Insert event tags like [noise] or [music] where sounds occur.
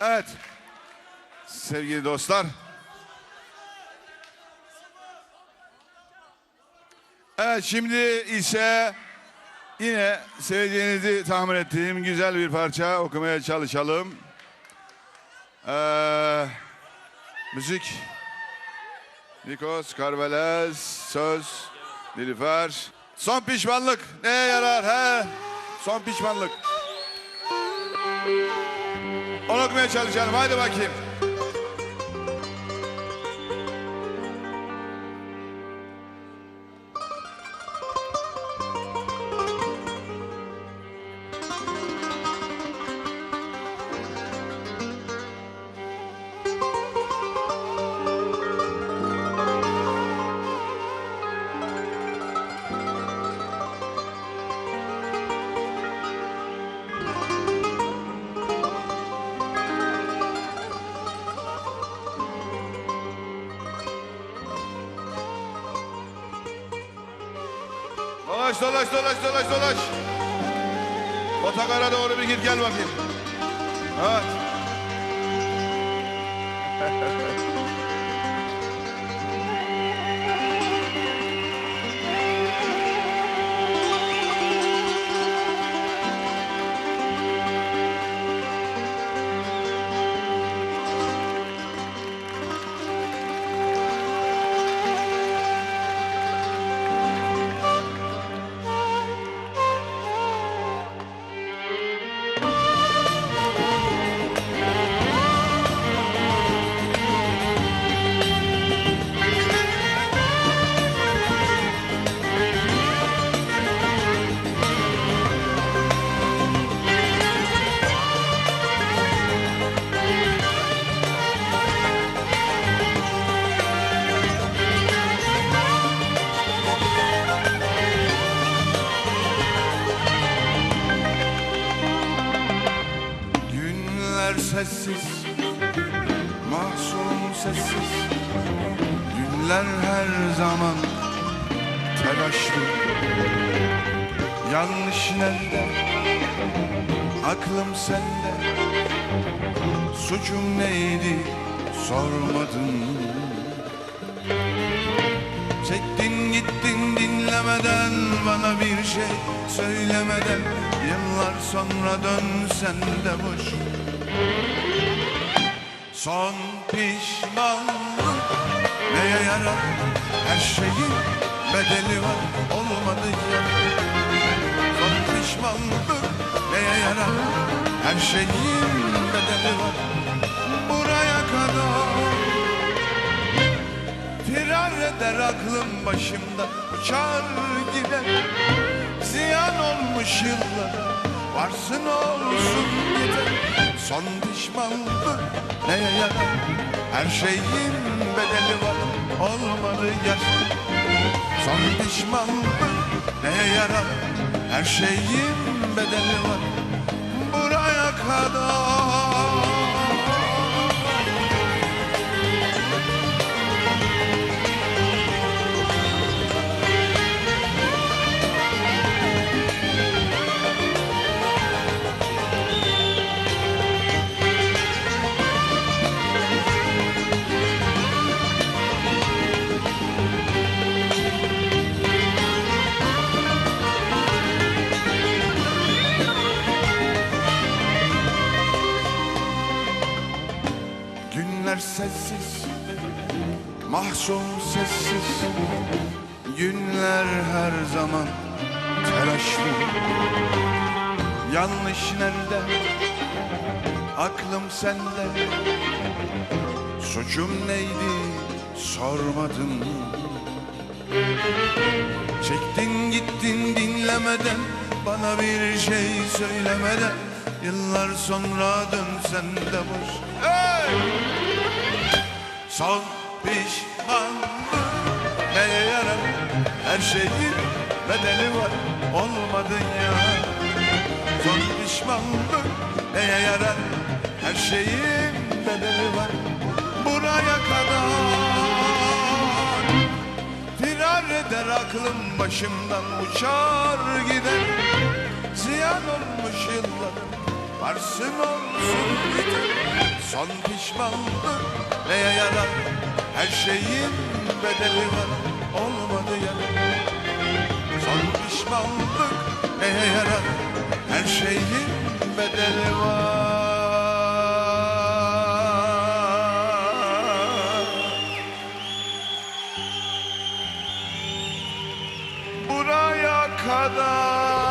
Evet. Sevgili dostlar. Evet şimdi ise yine seveceğinizi tahmin ettiğim güzel bir parça okumaya çalışalım. Ee, müzik Nikos Karvelez söz Nilüfer Son pişmanlık neye yarar he? Son pişmanlık. Onu okumaya çalışalım. Haydi bakayım. Dolaş dolaş dolaş dolaş dolaş. Otogara doğru bir git gel bakayım. Evet. [laughs] sessiz, mahzun sessiz. Günler her zaman telaşlı. Yanlış nerede, aklım sende. Suçum neydi sormadın. Çektin gittin dinlemeden bana bir şey söylemeden Yıllar sonra dönsen de boş Son pişmanlık neye yarar? Her şeyin bedeli var olmadı ya. Son pişmanlık neye yarar? Her şeyin bedeli var Buraya kadar. Firar eder aklım başımda Uçar gider. Ziyan olmuş yıllar Varsın olsun yeter Son pişmanlık neye yarar Her şeyin bedeli var. Olmadı yaş. Son pişmanlık neye yarar? Her şeyin bedeli var. Buraya kadar Günler sessiz, mahzun sessiz. Günler her zaman telaşlı. Yanlış nerede, aklım sende. Suçum neydi? Sormadın. Çektin gittin dinlemeden Bana bir şey söylemeden. Yıllar sonra dönsen de boş. Hey! Son pişmanlık. Neye yarar? Her şeyin bedeli var. Olmadın ya. Son pişmanlık. Neye yarar? Her şeyin bedeli var. Buraya kadar. Firar eder aklım başımdan uçar gider. Ziyan olmuş yıllarım varsın olsun gider. Son pişmanlık neye yarar Her şeyin bedeli var Olmadı ya Son pişmanlık neye yarar? Her şeyin bedeli var. Buraya kadar